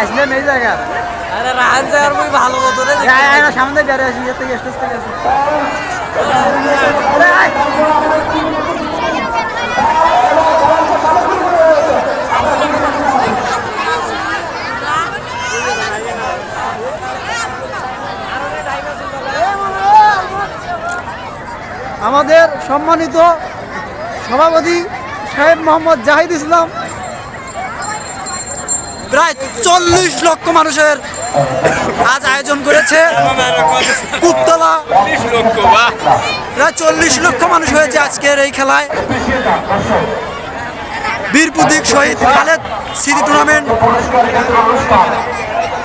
আসলাম এই জায়গা। আরে রাহান জায়গার মুই ভালো মতো রে সামনে বেড়ে আসি এর থেকে স্টেজ থেকে আসি। আমাদের সম্মানিত সভাপতি সাহেব মোহাম্মদ জাহিদ ইসলাম। প্রায় চল্লিশ লক্ষ মানুষের আজ আয়োজন করেছে। কুপতলা প্রায় চল্লিশ লক্ষ মানুষ হয়েছে আজকের এই খেলায়। Bir Protik Shahid Khaled city tournament.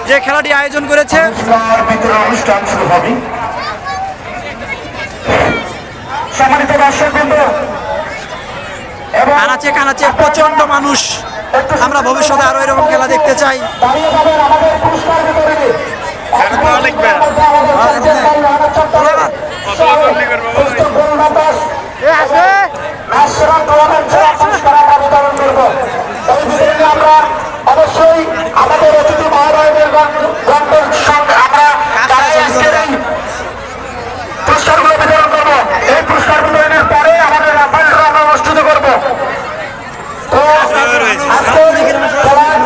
যে খেলাটি আয়োজন করেছে। কানাচে কানাচে প্রচণ্ড মানুষ। আমরা ভবিষ্যতে আরও এরকম খেলা দেখতে চাই যাবেন আমাদের পুরস্কার বিতরণে ন্যাশনাল টুর্নামেন্ট জেলা পুরস্কার আমরা বিতরণ করব এই বিতরণে আমরা অবশ্যই আমাদের অতিথি মহোদয়দের গণের সঙ্গে আমরা তারাই আজকের এই পুরস্কারগুলো বিতরণ করব এই পুরস্কার বিতরণের পরে আমাদের রাফাইল আমরা অনুষ্ঠিত করব তো আজকের খেলার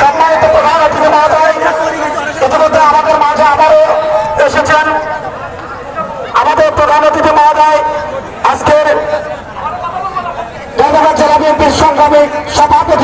সম্মানিত প্রধান অতিথি মহোদয় ইতিমধ্যে আমাদের মাঝে আবারও এসেছেন আমাদের প্রধান অতিথি মহোদয় আজকের জয়নগর জেলা বিএনপির সংগ্রামী